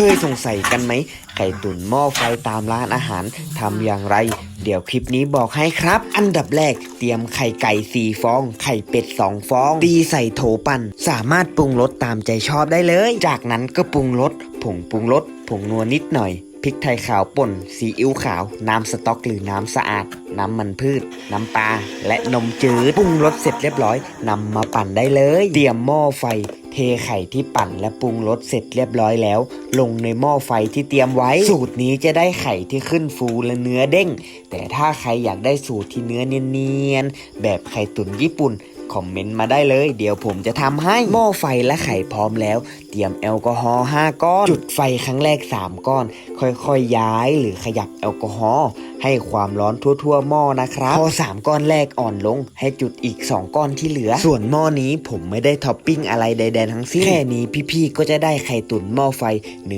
เคยสงสัยกันไหม ไก่ตุ๋นหม้อไฟตามร้านอาหารทำอย่างไร เดี๋ยวคลิปนี้บอกให้ครับ อันดับแรกเตรียมไข่ไก่สี่ฟอง ไข่เป็ดสองฟองตีใส่โถปั่นสามารถปรุงรสตามใจชอบได้เลย จากนั้นก็ปรุงรสผงปรุงรสผงนัวนิดหน่อย พริกไทยขาวป่น ซีอิ๊วขาว น้ำสต๊อกหรือน้ำสะอาด น้ำมันพืช น้ำปลา และนมจืดปรุงรสเสร็จเรียบร้อยนำมาปั่นได้เลย เตรียมหม้อไฟ เทไข่ที่ปั่นและปรุงรสเสร็จเรียบร้อยแล้ว ลงในหม้อไฟที่เตรียมไว้ สูตรนี้จะได้ไข่ที่ขึ้นฟูและเนื้อเด้ง แต่ถ้าใครอยากได้สูตรที่เนื้อเนียนๆแบบไข่ตุ๋นญี่ปุ่น คอมเมนต์มาได้เลย เดี๋ยวผมจะทำให้หม้อไฟและไข่พร้อมแล้ว เตรียมแอลกอฮอล์5ก้อน จุดไฟครั้งแรก 3 ก้อน ค่อยๆย้ายหรือขยับแอลกอฮอล์ให้ความร้อนทั่วๆหม้อนะครับ พอ 3 ก้อนแรกอ่อนลง ให้จุดอีก 2 ก้อนที่เหลือ ส่วนหม้อนี้ผมไม่ได้ท็อปปิ้งอะไรใดๆทั้งสิ้นแค่นี้พี่ๆก็จะได้ไข่ตุ๋นหม้อไฟ